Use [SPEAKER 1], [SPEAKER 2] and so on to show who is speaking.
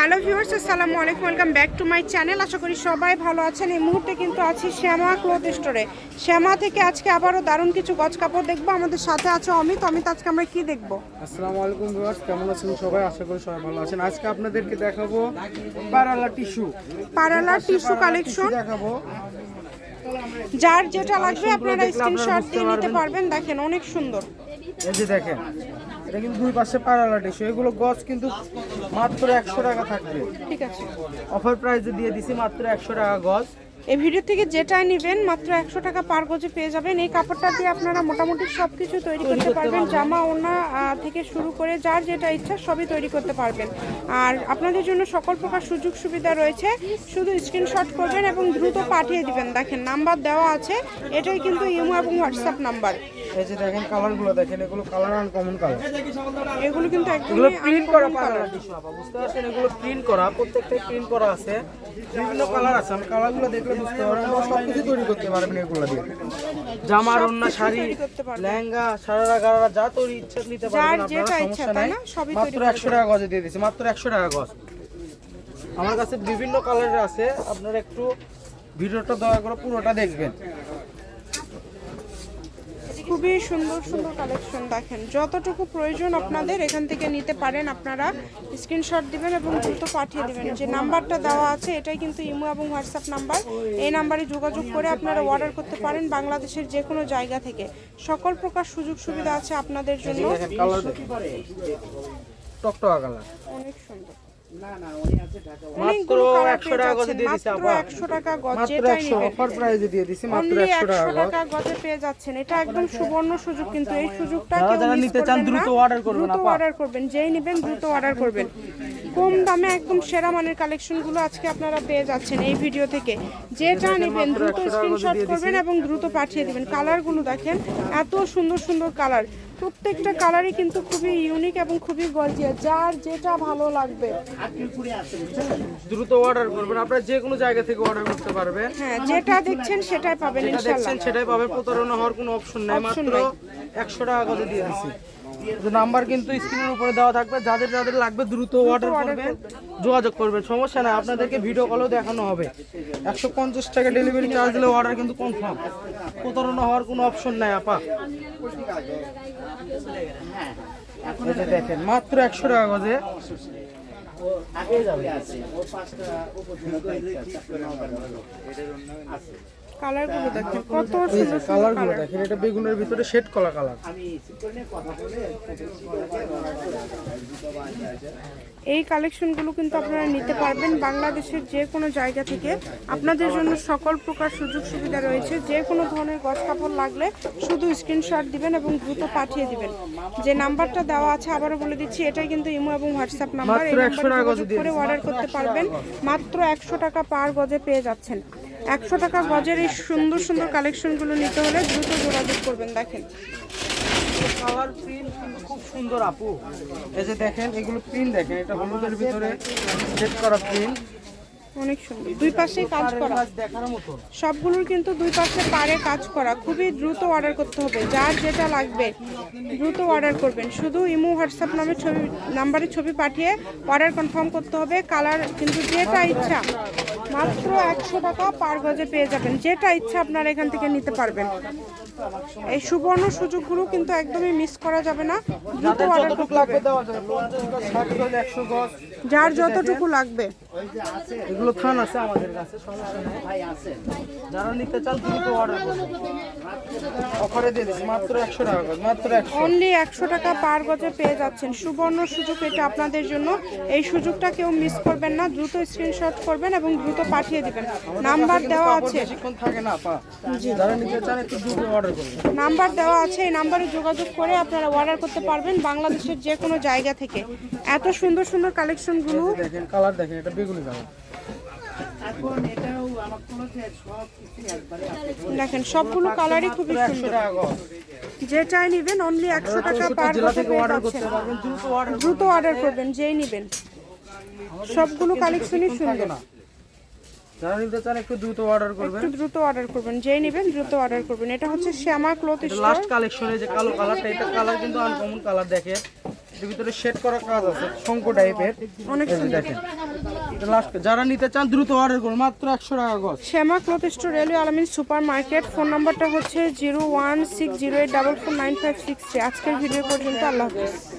[SPEAKER 1] Hello viewers আসসালামু আলাইকুম welcome back to my channel. আশা করি সবাই ভালো আছেন। এই মুহূর্তে কিন্তু আছি শ্যামা ক্লোথ স্টোরে। শ্যামা থেকে আজকে আবারও দারুণ কিছু গজ কাপড় দেখব। আমাদের সাথে আছে অমিত। অমিত আজকে আমরা কি দেখব?
[SPEAKER 2] আসসালামু আলাইকুম ভিউয়ার্স কেমন আছেন সবাই? আশা করি সবাই ভালো আছেন। আজকে আপনাদেরকে দেখাবো পারালা টিস্যু।
[SPEAKER 1] পারালা টিস্যু কালেকশন।
[SPEAKER 2] দেখাবো।
[SPEAKER 1] যার যেটা লাগবে আপনারা স্ক্রিনশট দিয়ে নিতে
[SPEAKER 2] পারবেন।
[SPEAKER 1] পারবেন। দেখেন অনেক সুন্দর।
[SPEAKER 2] এই যে দেখেন এটা কিন্তু দুই পাশে পারালা টিস্যু এগুলো গজ কিন্তু মাত্র একশো টাকা থাকবে।
[SPEAKER 1] ঠিক আছে।
[SPEAKER 2] অফার প্রাইসে দিয়ে দিছি মাত্র একশো টাকা গজ
[SPEAKER 1] এই ভিডিও থেকে যেটাই নেবেন মাত্র একশো টাকা পার গজে পেয়ে যাবেন। এই কাপড়টা দিয়ে আপনারা মোটামুটি সব কিছু তৈরি করতে পারবেন। জামা ওনা থেকে শুরু করে যার যেটা ইচ্ছা সবই তৈরি করতে পারবেন। আর আপনাদের জন্য সকল প্রকার সুযোগ সুবিধা রয়েছে। শুধু স্ক্রিনশট করবেন এবং দ্রুত পাঠিয়ে দিবেন। দেখেন নাম্বার দেওয়া আছে। এটাই কিন্তু ইমো এবং হোয়াটসঅ্যাপ নাম্বার
[SPEAKER 2] এই যে দেখেন কালারগুলো দেখেন এগুলো কালার আনকমন কালার
[SPEAKER 1] এগুলো কিন্তু
[SPEAKER 2] এগুলো প্রিন্ট করা
[SPEAKER 1] colour।
[SPEAKER 2] বুঝতে পারছেন? এগুলো প্রিন্ট করা প্রত্যেকটাই প্রিন্ট করা আছে। বিভিন্ন কালার আছে আমি কালারগুলো দেখলে বুঝতে পারবেন। সব কিছু তৈরি করতে পারবেন এগুলো দিয়ে। জামার অন্য শাড়ি। লেহেঙ্গা সারারা গারারা যা তৈরি ইচ্ছা নিতে পারবেন
[SPEAKER 1] যেটা
[SPEAKER 2] আপনারা
[SPEAKER 1] ইচ্ছা,
[SPEAKER 2] সমস্যা নাই। মাত্র একশো টাকা গজে দিয়ে দিচ্ছি মাত্র একশো টাকা গজ। আমার কাছে বিভিন্ন কালারের আছে আপনারা একটু ভিডিওটা দয়া করে পুরোটা দেখবেন।
[SPEAKER 1] খুবই সুন্দর সুন্দর কালেকশন দেখেন। যতটুকু প্রয়োজন আপনাদের এখান থেকে নিতে পারেন। আপনারা স্ক্রিনশট দিবেন এবং দ্রুত পাঠিয়ে দিবেন। যে নাম্বারটা দেওয়া আছে এটাই কিন্তু ইমো এবং হোয়াটসঅ্যাপ নাম্বার। এই নাম্বারে যোগাযোগ করে আপনারা অর্ডার করতে পারেন বাংলাদেশের যে কোনো জায়গা থেকে। সকল প্রকার সুযোগ সুবিধা আছে আপনাদের জন্য। অনেক সুন্দর।
[SPEAKER 2] মাত্র টাকা গজে দিয়ে দিচ্ছি আপা
[SPEAKER 1] একশো টাকা গজ
[SPEAKER 2] মাত্র
[SPEAKER 1] নেবেন
[SPEAKER 2] অফার প্রাইজে দিয়ে দিচ্ছি মাত্র
[SPEAKER 1] অনলি
[SPEAKER 2] একশো
[SPEAKER 1] একশো
[SPEAKER 2] টাকা গজে
[SPEAKER 1] পেয়ে যাচ্ছেন। এটা একদম সুবর্ণ সুযোগ কিন্তু এই সুযোগটা কেউ
[SPEAKER 2] যারা নিতে চান দ্রুত
[SPEAKER 1] না।
[SPEAKER 2] করবেন, আপা।
[SPEAKER 1] অর্ডার করবেন যেই নেবেন দ্রুত অর্ডার করবেন। কম দামে একদম সেরা মানের কালেকশনগুলো আজকে আপনারা পেয়ে যাচ্ছেন এই ভিডিও থেকে। যেটা নেবেন দ্রুত
[SPEAKER 2] 100
[SPEAKER 1] স্ক্রিনশট করবেন এবং দ্রুত পাঠিয়ে দিবেন। কালারগুলো দেখেন এত সুন্দর সুন্দর কালার প্রত্যেকটা কালারই কিন্তু খুবই ইউনিক এবং খুবই গর্জিয়া যার যেটা ভালো লাগবে।
[SPEAKER 2] দ্রুত অর্ডার করবেন। আপনারা যে কোনো জায়গা থেকে অর্ডার করতে পারবেন।
[SPEAKER 1] হ্যাঁ যেটা দেখছেন সেটাই পাবেন ইনশাআল্লাহ
[SPEAKER 2] দেখছেন সেটাই পাবেন। প্রতারণা হওয়ার কোনো অপশন নাই মাত্র
[SPEAKER 1] নাই।
[SPEAKER 2] একশো টাকা করে দিয়ে দিচ্ছি যে নাম্বার কিন্তু স্ক্রিনের উপরে দেওয়া থাকবে। যাদের যাদের লাগবে দ্রুত অর্ডার করবেন যোগাযোগ করবেন। সমস্যা নাই আপনাদেরকে ভিডিও কলেও দেখানো হবে। একশো পঞ্চাশ টাকা ডেলিভারি চার্জ দিলে অর্ডার কিন্তু কনফার্ম প্রতারণা হওয়ার কোনো অপশন নাই আপা। দেখেন মাত্র একশো টাকা গজে।
[SPEAKER 1] কালারগুলো দেখেন কত
[SPEAKER 2] এই
[SPEAKER 1] সুন্দর
[SPEAKER 2] কালারগুলো দেখেন এটা বেগুনের ভিতরে শেড কলা কালার।
[SPEAKER 1] এই কালেকশনগুলো কিন্তু আপনারা নিতে পারবেন বাংলাদেশের যে কোনো জায়গা থেকে। আপনাদের জন্য সকল প্রকার সুযোগ সুবিধা রয়েছে। যে কোনো ধরনের গছ কাপড় লাগলে শুধু স্ক্রিনশট দিবেন এবং দ্রুত পাঠিয়ে দিবেন। যে নাম্বারটা দেওয়া আছে আবারও বলে দিচ্ছি এটাই কিন্তু ইমো এবং হোয়াটসঅ্যাপ নাম্বার। এই নাম্বারে অর্ডার করতে পারবেন। মাত্র একশো টাকা পার গজে পেয়ে যাচ্ছেন। একশো টাকা গজের এই সুন্দর সুন্দর কালেকশনগুলো নিতে হলে দ্রুত যোগাযোগ করবেন দেখেন।
[SPEAKER 2] কালার প্রিন্ট কিন্তু খুব সুন্দর আপু। এই যে দেখেন এগুলো প্রিন্ট দেখেন এটা হলুদের ভিতরে সেট করা প্রিন্ট
[SPEAKER 1] অনেক সুন্দর। দুই কাজ করা। সবগুলোর কিন্তু দুই পাশে পারে কাজ করা। খুবই দ্রুত অর্ডার করতে হবে। যার যেটা লাগবে দ্রুত অর্ডার করবেন। শুধু ইমো হোয়াটসঅ্যাপ নামে ছবি নাম্বারে ছবি পাঠিয়ে অর্ডার কনফার্ম করতে হবে। কালার কিন্তু যেটা ইচ্ছা মাত্র একশো টাকা পার গজে পেয়ে যাবেন। যেটা ইচ্ছা আপনারা এখান থেকে নিতে পারবেন। এই সুবর্ণ সুযোগগুলো কিন্তু একদমই মিস করা যাবে না। দ্রুত অর্ডার করতে যার যতটুকু লাগবে।
[SPEAKER 2] এগুলো থান আছে আমাদের কাছে সমস্যা নেই যারা নিতে চান দ্রুত অর্ডার করুন। অফারে দিয়ে দিচ্ছি মাত্র একশো টাকা মাত্র একশো।
[SPEAKER 1] অনলি একশো টাকা পার গজে পেয়ে যাচ্ছেন। সুবর্ণ সুযোগ এটা আপনাদের জন্য। এই সুযোগটা কেউ মিস করবেন না। দ্রুত স্ক্রিনশট করবেন এবং দ্রুত পাঠিয়ে দিবেন। নাম্বার দেওয়া আছে।
[SPEAKER 2] বেশিক্ষণ থাকে না পা। যারা নিতে চান একটু দ্রুত অর্ডার
[SPEAKER 1] নাম্বার দেওয়া আছে এই নাম্বারে যোগাযোগ করে আপনারা অর্ডার করতে পারবেন বাংলাদেশের যে কোনো জায়গা থেকে। এত সুন্দর সুন্দর কালেকশনগুলো
[SPEAKER 2] দেখেন কালার দেখেন এটা বেগুনি কালার
[SPEAKER 1] দেখেন সবগুলো কালারই খুবই সুন্দর। যেটাই নেবেন অনলি একশো টাকা পার
[SPEAKER 2] থেকে অর্ডার
[SPEAKER 1] যাচ্ছেন।
[SPEAKER 2] করতে পারবেন দ্রুত অর্ডার
[SPEAKER 1] করবেন। যেই নেবেন। সবগুলো কালেকশনই সুন্দর।
[SPEAKER 2] না। যারা নিতে চান একটু দ্রুত অর্ডার করবেন।
[SPEAKER 1] একটু দ্রুত অর্ডার করবেন যেই নেবেন দ্রুত অর্ডার করবেন। এটা হচ্ছে শ্যামা ক্লথ স্টোর
[SPEAKER 2] লাস্ট কালেকশনে যে কালো কালারটা এটা কালার কিন্তু আনকমন কালার দেখে। এর ভিতরে শেড করা কাজ আছে শঙ্কু টাইপের
[SPEAKER 1] অনেক সুন্দর।
[SPEAKER 2] দেখেন লাস্ট যারা নিতে চান দ্রুত অর্ডার করুন মাত্র একশো টাকা গজ
[SPEAKER 1] Shyama cloth store railway Alamin super market phone নাম্বারটা হচ্ছে zero one six zero eight double four nine five six আজকের ভিডিও পর্যন্ত আল্লাহ হাফিজ।